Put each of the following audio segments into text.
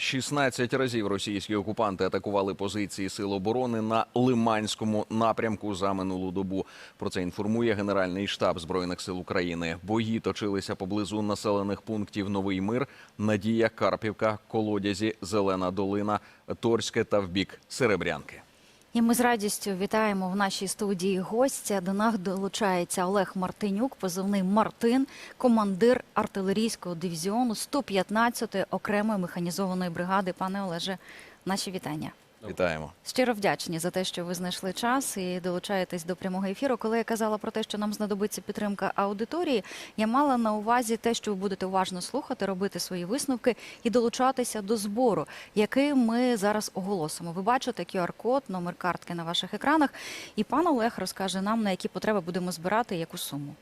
16 разів російські окупанти атакували позиції сил оборони на Лиманському напрямку за минулу добу. Про це інформує Генеральний штаб збройних сил України. Бої точилися поблизу населених пунктів Новий Мир, Надія, Карпівка, Колодязі, Зелена Долина, Торське та в бік Серебрянки. І ми з радістю вітаємо в нашій студії гостя. До нас долучається Олег Мартинюк, позивний Мартин, командир артилерійського дивізіону 115-ї окремої механізованої бригади. Пане Олеже, наші вітання. Вітаємо. Щиро вдячні за те, що ви знайшли час і долучаєтесь до прямого ефіру. Коли я казала про те, що нам знадобиться підтримка аудиторії, я мала на увазі те, що ви будете уважно слухати, робити свої висновки і долучатися до збору, який ми зараз оголосимо. Ви бачите QR-код, номер картки на ваших екранах, і пан Олег розкаже нам, на які потреби будемо збирати і яку суму.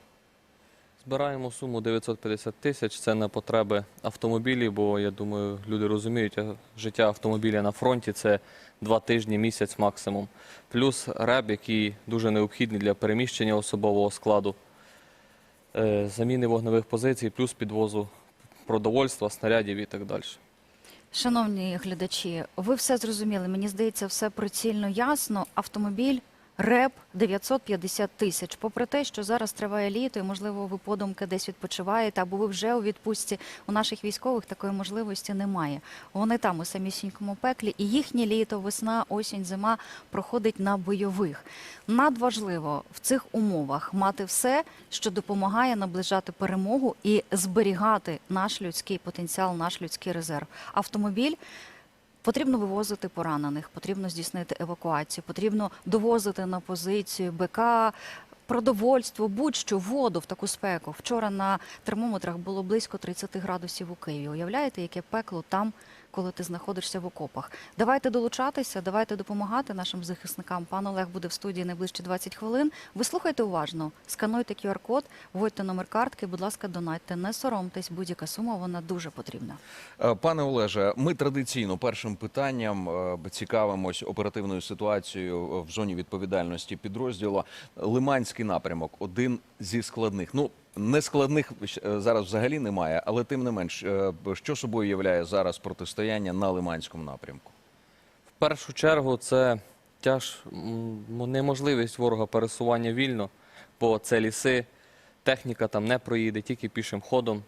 Збираємо суму 950 тисяч. Це на потреби автомобілів, бо я думаю, люди розуміють, життя автомобіля на фронті це два тижні, місяць максимум. Плюс реб, який дуже необхідний для переміщення особового складу, е, заміни вогневих позицій, плюс підвозу продовольства, снарядів і так далі. Шановні глядачі, ви все зрозуміли. Мені здається, все прицільно ясно. Автомобіль. РЕП 950 тисяч. Попри те, що зараз триває літо, і можливо, ви подумки десь відпочиваєте, або ви вже у відпустці у наших військових такої можливості немає. Вони там у самісінькому пеклі, і їхнє літо, весна, осінь, зима проходить на бойових. Надважливо в цих умовах мати все, що допомагає наближати перемогу і зберігати наш людський потенціал, наш людський резерв. Автомобіль. Потрібно вивозити поранених, потрібно здійснити евакуацію, потрібно довозити на позицію БК, продовольство, будь-що воду в таку спеку. Вчора на термометрах було близько 30 градусів у Києві. Уявляєте, яке пекло там, коли ти знаходишся в окопах? Давайте долучатися, давайте допомагати нашим захисникам. Пан Олег буде в студії найближчі 20 хвилин. Ви слухайте уважно, скануйте QR-код, вводьте номер картки, будь ласка, донатьте. Не соромтесь, будь-яка сума вона дуже потрібна. Е, Пане Олеже, ми традиційно першим питанням е, цікавимось оперативною ситуацією в зоні відповідальності підрозділу. Лиманський напрямок один зі складних. Ну не складних е, зараз взагалі немає, але тим не менш, е, що собою являє зараз протистояння на Лиманському напрямку? В першу чергу це тяж неможливість ворога пересування вільно, бо це ліси, техніка там не проїде, тільки пішим ходом.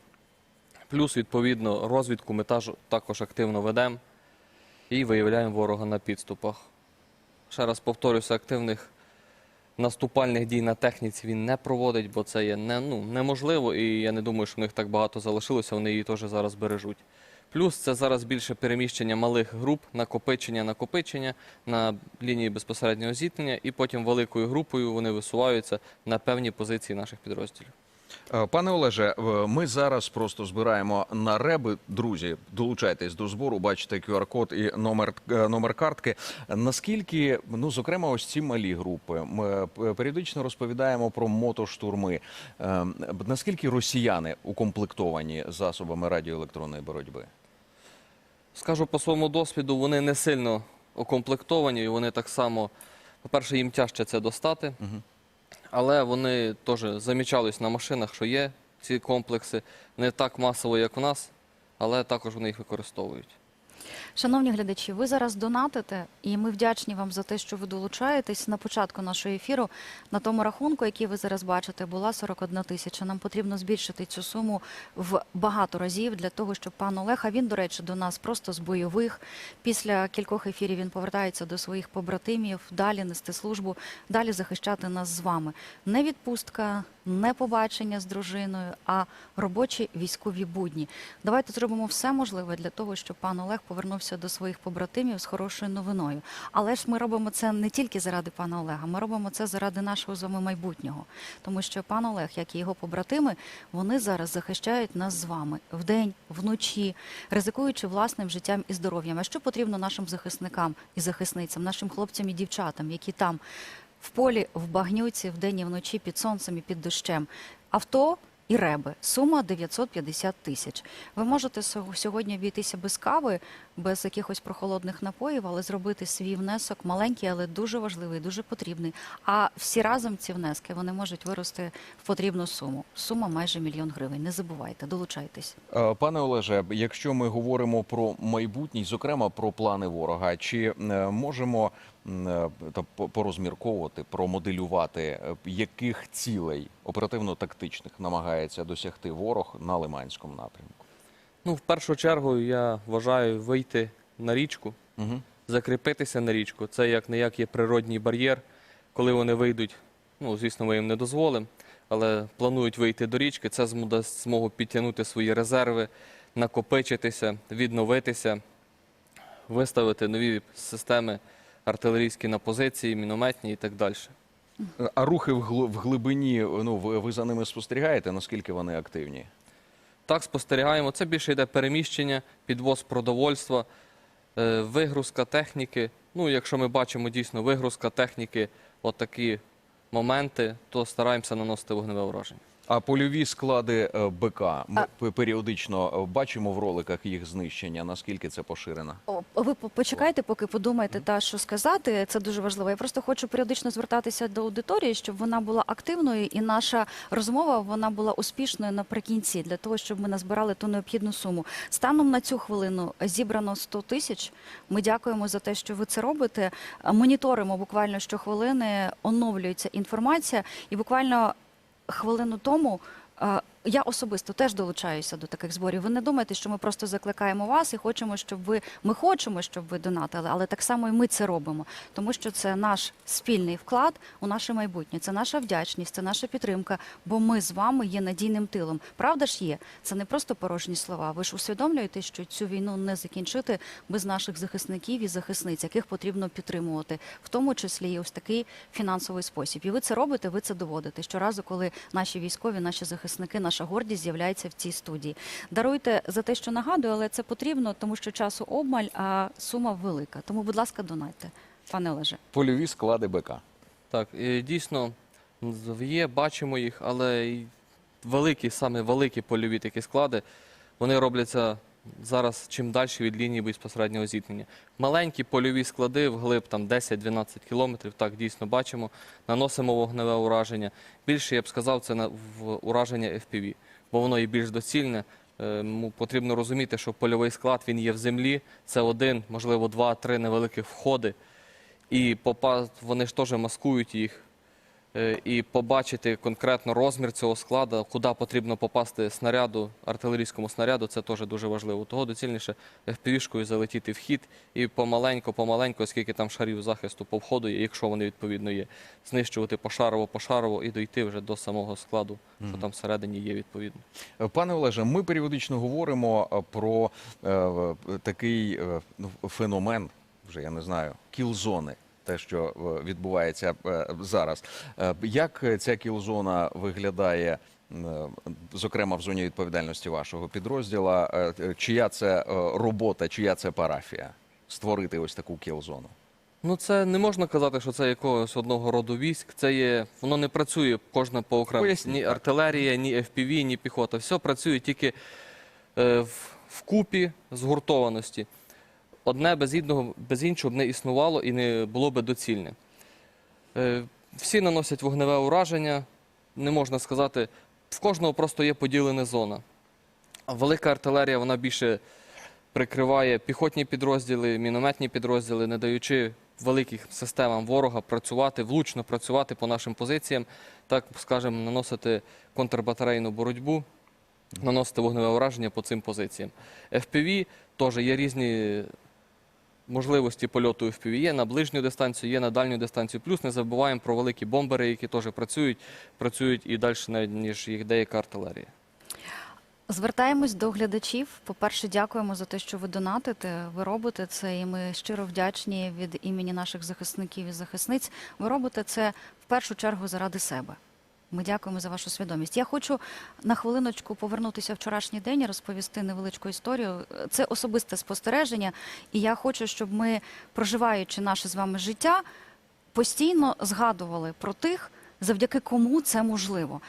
Плюс, відповідно, розвідку ми також активно ведемо і виявляємо ворога на підступах. Ще раз повторюся, активних наступальних дій на техніці він не проводить, бо це є не, ну, неможливо, і я не думаю, що в них так багато залишилося, вони її теж зараз бережуть. Плюс це зараз більше переміщення малих груп, накопичення, накопичення на лінії безпосереднього зіткнення, і потім великою групою вони висуваються на певні позиції наших підрозділів. Е, Пане Олеже, е, ми зараз просто збираємо на реби. Друзі, долучайтесь до збору. Бачите QR-код і номер е, номер картки. Наскільки ну зокрема, ось ці малі групи, ми періодично розповідаємо про мотоштурми. Наскільки росіяни укомплектовані засобами радіоелектронної боротьби? Скажу по своєму досвіду, вони не сильно укомплектовані, і вони так само, по-перше, їм тяжче це достати, але вони теж замічались на машинах, що є ці комплекси, не так масово, як у нас, але також вони їх використовують. Шановні глядачі, ви зараз донатите, і ми вдячні вам за те, що ви долучаєтесь. На початку нашого ефіру на тому рахунку, який ви зараз бачите, була 41 тисяча. Нам потрібно збільшити цю суму в багато разів для того, щоб пан Олег, а він, до речі, до нас просто з бойових. Після кількох ефірів він повертається до своїх побратимів, далі нести службу, далі захищати нас з вами. Не відпустка, не побачення з дружиною, а робочі військові будні. Давайте зробимо все можливе для того, щоб пан Олег повернувся до своїх побратимів з хорошою новиною. Але ж ми робимо це не тільки заради пана Олега, ми робимо це заради нашого з вами майбутнього. Тому що пан Олег, як і його побратими, вони зараз захищають нас з вами вдень, вночі, ризикуючи власним життям і здоров'ям. А що потрібно нашим захисникам і захисницям, нашим хлопцям і дівчатам, які там в полі, в багнюці, вдень і вночі, під сонцем і під дощем? Авто і реби. Сума 950 тисяч. Ви можете сьогодні обійтися без кави, без якихось прохолодних напоїв, але зробити свій внесок маленький, але дуже важливий, дуже потрібний. А всі разом ці внески вони можуть вирости в потрібну суму. Сума майже мільйон гривень. Не забувайте, долучайтесь. Е, Пане Олеже, якщо ми говоримо про майбутнє, зокрема про плани ворога, чи е, можемо е, та по- порозмірковувати, промоделювати, яких цілей оперативно-тактичних намагається досягти ворог на Лиманському напрямку? Ну, в першу чергу я вважаю вийти на річку, Угу. закріпитися на річку. Це як не як є природній бар'єр. Коли вони вийдуть, ну звісно, ми їм не дозволимо, але планують вийти до річки. Це дасть змогу підтягнути свої резерви, накопичитися, відновитися, виставити нові системи артилерійські на позиції, мінометні і так далі. А рухи в глибині, ну ви, ви за ними спостерігаєте, наскільки вони активні? Так, спостерігаємо. Це більше йде переміщення, підвоз продовольства, е, вигрузка техніки. Ну, якщо ми бачимо дійсно вигрузка техніки, отакі моменти, то стараємося наносити вогневе ураження. А польові склади е, БК ми п- періодично е, бачимо в роликах їх знищення. Наскільки це поширено? О, Ви почекайте, поки подумаєте та що сказати. Це дуже важливо. Я просто хочу періодично звертатися до аудиторії, щоб вона була активною, і наша розмова вона була успішною наприкінці, для того, щоб ми назбирали ту необхідну суму. Станом на цю хвилину зібрано 100 тисяч. Ми дякуємо за те, що ви це робите. Моніторимо буквально щохвилини, оновлюється інформація, і буквально хвилину тому. Я особисто теж долучаюся до таких зборів. Ви не думайте, що ми просто закликаємо вас і хочемо, щоб ви ми хочемо, щоб ви донатили, але так само і ми це робимо, тому що це наш спільний вклад у наше майбутнє. Це наша вдячність, це наша підтримка. Бо ми з вами є надійним тилом. Правда ж є? Це не просто порожні слова. Ви ж усвідомлюєте, що цю війну не закінчити без наших захисників і захисниць, яких потрібно підтримувати, в тому числі і ось такий фінансовий спосіб. І ви це робите, ви це доводите. Щоразу, коли наші військові, наші захисники, наша гордість з'являється в цій студії. Даруйте за те, що нагадую, але це потрібно, тому що часу обмаль, а сума велика. Тому, будь ласка, донайте, пане Олеже. Польові склади БК. Так, і дійсно є, бачимо їх, але й великі, саме великі польові такі склади, вони робляться зараз чим далі від лінії безпосереднього зіткнення. Маленькі польові склади вглиб там 10-12 кілометрів, так дійсно бачимо, наносимо вогневе ураження. Більше я б сказав, це ураження FPV, бо воно і більш доцільне. Е, Потрібно розуміти, що польовий склад є в землі. Це один, можливо, два-три невеликих входи. І вони ж теж маскують їх. Е, І побачити конкретно розмір цього складу, куди потрібно попасти снаряду, артилерійському снаряду, це теж дуже важливо. Того доцільніше FPV-шкою залетіти в хід і помаленько, помаленько, оскільки там шарів захисту по входу є, якщо вони відповідно є, знищувати пошарово, пошарово і дойти вже до самого складу, що там всередині є відповідно. Е, Пане Олеже, ми періодично говоримо е, про е, такий е, ну, феномен, вже я не знаю, кілзони. Те, що е, відбувається е, зараз. Е, Як ця кілзона виглядає, зокрема в зоні відповідальності вашого підрозділа? Чия це робота, чия це парафія? Створити ось таку кілзону? Ну, це не можна казати, що це якогось одного роду військ. Це є, воно не працює кожна по окремо. Ні артилерія, ні FPV, ні піхота. Все працює тільки в, в купі згуртованості. Одне без, іншого, без іншого б не існувало і не було би доцільне. Всі наносять вогневе ураження, не можна сказати, в кожного просто є поділена зона. Велика артилерія, вона більше прикриває піхотні підрозділи, мінометні підрозділи, не даючи великим системам ворога працювати, влучно працювати по нашим позиціям, так скажемо, наносити контрбатарейну боротьбу, наносити вогневе ураження по цим позиціям. FPV теж є різні можливості польоту FPV. Є на ближню дистанцію, є на дальню дистанцію. Плюс не забуваємо про великі бомбери, які теж працюють, працюють і далі, навіть, ніж їх деяка артилерія. Звертаємось до глядачів. По-перше, дякуємо за те, що ви донатите. Ви робите це, і ми щиро вдячні від імені наших захисників і захисниць. Ви робите це в першу чергу заради себе. Ми дякуємо за вашу свідомість. Я хочу на хвилиночку повернутися в вчорашній день і розповісти невеличку історію. Це особисте спостереження, і я хочу, щоб ми, проживаючи наше з вами життя, постійно згадували про тих, завдяки кому це можливо.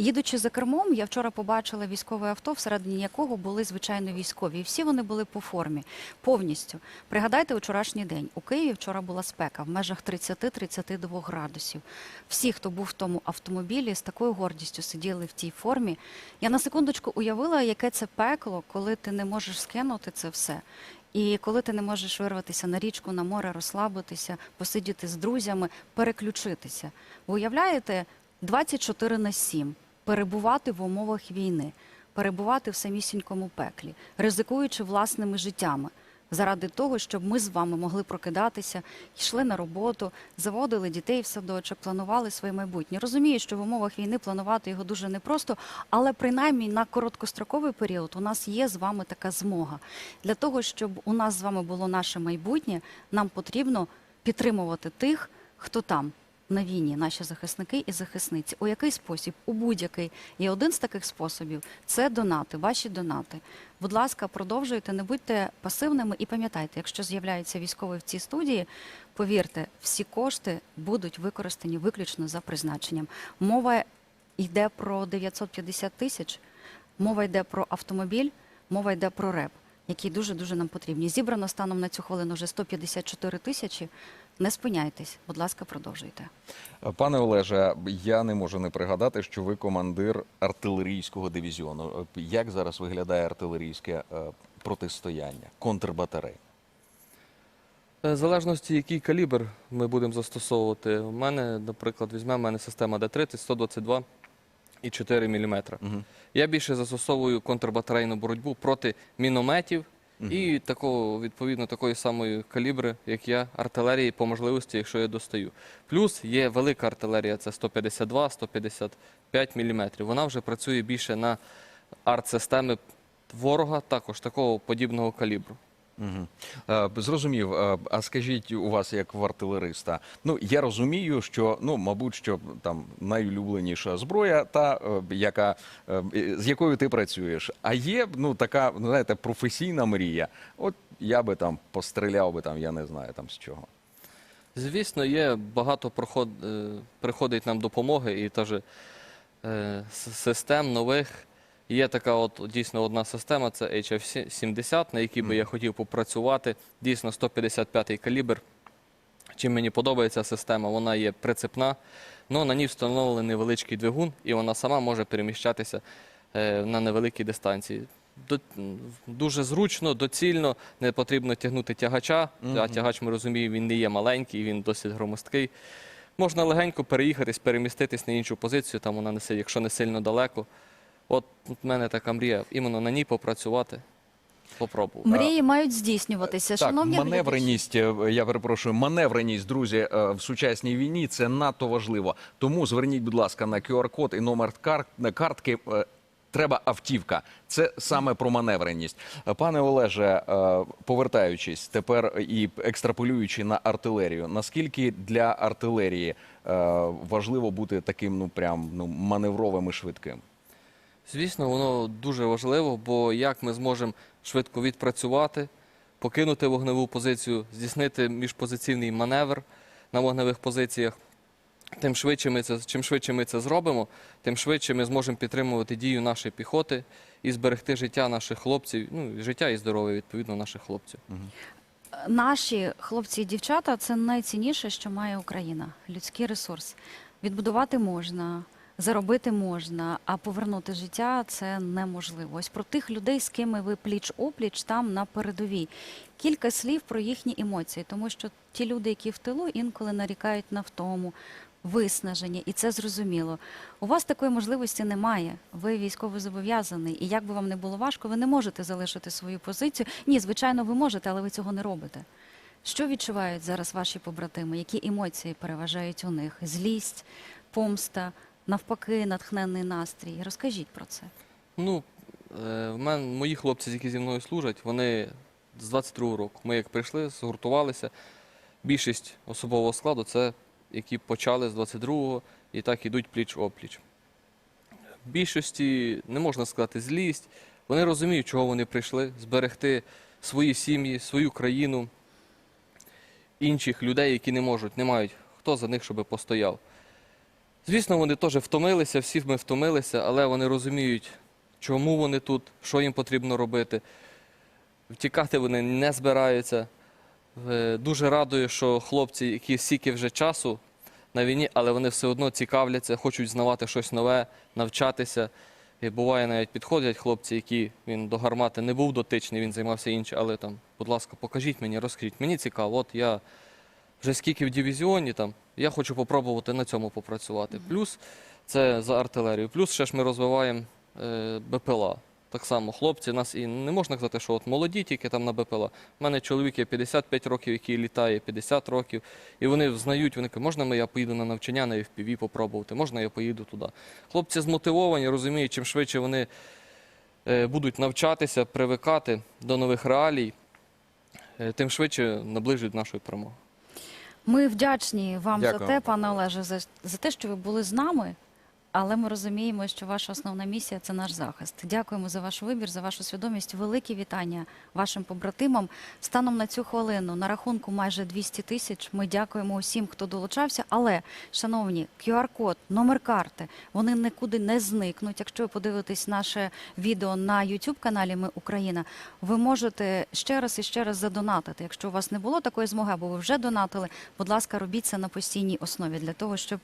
Їдучи за кермом, я вчора побачила військове авто, всередині якого були звичайно військові. І всі вони були по формі повністю. Пригадайте вчорашній день. У Києві вчора була спека в межах 30-32 градусів. Всі, хто був в тому автомобілі, з такою гордістю сиділи в тій формі. Я на секундочку уявила, яке це пекло, коли ти не можеш скинути це все. І коли ти не можеш вирватися на річку, на море, розслабитися, посидіти з друзями, переключитися. Ви уявляєте, 24 на 7 перебувати в умовах війни, перебувати в самісінькому пеклі, ризикуючи власними життями. Заради того, щоб ми з вами могли прокидатися, йшли на роботу, заводили дітей в садочок, планували своє майбутнє. Розумію, що в умовах війни планувати його дуже непросто, але принаймні на короткостроковий період у нас є з вами така змога. Для того, щоб у нас з вами було наше майбутнє, нам потрібно підтримувати тих, хто там. На війні наші захисники і захисниці. У який спосіб? У будь-який. І один з таких способів це донати, ваші донати. Будь ласка, продовжуйте, не будьте пасивними і пам'ятайте, якщо з'являється військовий в цій студії, повірте, всі кошти будуть використані виключно за призначенням. Мова йде про 950 тисяч, мова йде про автомобіль, мова йде про РЕП, які дуже-дуже нам потрібні. Зібрано станом на цю хвилину вже 154 тисячі. Не спиняйтесь, будь ласка, продовжуйте. Пане Олеже, я не можу не пригадати, що ви командир артилерійського дивізіону. Як зараз виглядає артилерійське е, протистояння, контрбатарей? Е, В залежності, який калібр ми будемо застосовувати. У мене, наприклад, візьмемо в мене система Д-30, 122 і 4 мм. Мгм. Я більше застосовую контрбатарейну боротьбу проти мінометів. І такого, відповідно, такої самої калібри, як я, артилерії по можливості, якщо я достаю. Плюс є велика артилерія, це 152-155 мм. Вона вже працює більше на арт-системи ворога, також такого подібного калібру. Угу. Зрозумів. Е, А скажіть у вас, як в артилериста, ну я розумію, що ну, мабуть, що там найулюбленіша зброя, та е, яка з якою ти працюєш. А є ну така, знаєте, професійна мрія. От я би там постріляв би там, я не знаю там з чого. Звісно, є багато проход, приходить нам допомоги і теж систем нових. Є така от дійсно одна система, це HF-70, на якій би я хотів попрацювати. Дійсно 155-й калібр. Чим мені подобається система, вона є прицепна, але на ній встановлений невеличкий двигун, і вона сама може переміщатися е, на невеликій дистанції. Дуже зручно, доцільно, не потрібно тягнути тягача, а тягач, ми розуміємо, він не є маленький, він досить громоздкий. Можна легенько переїхатись, переміститись на іншу позицію, там вона не си- якщо не сильно далеко. От в мене така мрія, іменно на ній попрацювати, попробувати. Мрії мають здійснюватися. Так, Шановні маневреність, е, я перепрошую, маневреність, друзі, е, в сучасній війні це надто важливо. Тому зверніть, будь ласка, на QR-код і номер кар- картки. е, Треба автівка. Це саме про маневреність. Пане Олеже, повертаючись тепер і екстраполюючи на артилерію, наскільки для артилерії важливо бути таким, ну прям ну маневровим і швидким? Звісно, воно дуже важливо, бо як ми зможемо швидко відпрацювати, покинути вогневу позицію, здійснити міжпозиційний маневр на вогневих позиціях. Тим швидше ми це, чим швидше ми це зробимо, тим швидше ми зможемо підтримувати дію нашої піхоти і зберегти життя наших хлопців, ну і життя і здоров'я відповідно наших хлопців. Наші хлопці і дівчата це найцінніше, що має Україна людський ресурс. Відбудувати можна, заробити можна, а повернути життя це неможливо. Ось про тих людей, з ким ви пліч опліч там на передовій. Кілька слів про їхні емоції, тому що ті люди, які в тилу, інколи нарікають на втому, виснаження, і це зрозуміло. У вас такої можливості немає. Ви військово зобов'язаний, і як би вам не було важко, ви не можете залишити свою позицію. Ні, звичайно, ви можете, але ви цього не робите. Що відчувають зараз ваші побратими? Які емоції переважають у них? Злість, помста, навпаки, натхненний настрій? Розкажіть про це. Ну, е, в мене мої хлопці, які зі мною служать, вони з 22-го року. Ми як прийшли, згуртувалися. Більшість особового складу це які почали з 22-го і так ідуть пліч-опліч. Більшості не можна сказати злість. Вони розуміють, чого вони прийшли, зберегти свої сім'ї, свою країну, інших людей, які не можуть, не мають хто за них, щоб постояв. Звісно, вони теж втомилися, всі ми втомилися, але вони розуміють, чому вони тут, що їм потрібно робити. Втікати вони не збираються. Е, Дуже радую, що хлопці, які стільки вже часу на війні, але вони все одно цікавляться, хочуть знавати щось нове, навчатися. І буває навіть підходять хлопці, які він до гармати не був дотичний, він займався іншим, але там, будь ласка, покажіть мені, розкажіть. Мені цікаво, от я вже скільки в дивізіоні там, я хочу попробувати на цьому попрацювати. Плюс це за артилерію. Плюс ще ж ми розвиваємо е, БПЛА. Так само хлопці, нас і не можна казати, що от молоді тільки там на БПЛА. У мене чоловік є 55 років, який літає 50 років, і вони знають, вони кажуть, можна я поїду на навчання на FPV попробувати, можна я поїду туди. Хлопці змотивовані, розуміють, чим швидше вони е, будуть навчатися, привикати до нових реалій, е, тим швидше наближують нашу перемогу. Ми вдячні вам за те, пане Олеже, за, за те, що ви були з нами. Але ми розуміємо, що ваша основна місія це наш захист. Дякуємо за ваш вибір, за вашу свідомість. Великі вітання вашим побратимам. Станом на цю хвилину на рахунку майже 200 тисяч. Ми дякуємо усім, хто долучався. Але, шановні, QR-код, номер карти, вони нікуди не зникнуть. Якщо ви подивитесь наше відео на youtube каналі Ми Україна, ви можете ще раз і ще раз задонатити. Якщо у вас не було такої змоги, або ви вже донатили, будь ласка, робіть це на постійній основі для того, щоб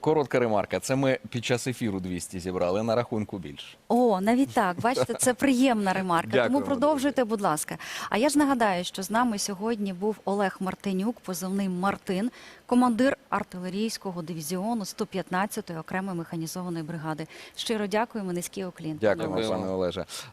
Коротка ремарка. Це ми під час ефіру 200 зібрали, на рахунку більше. О, навіть так, бачите, це приємна ремарка. Дякуємо, Тому продовжуйте, будь ласка. А я ж нагадаю, що з нами сьогодні був Олег Мартинюк, позивний Мартин, командир артилерійського дивізіону 115-ї окремої механізованої бригади. Щиро дякуємо, низький. Дякуємо, Дякуємо. пане Олеже.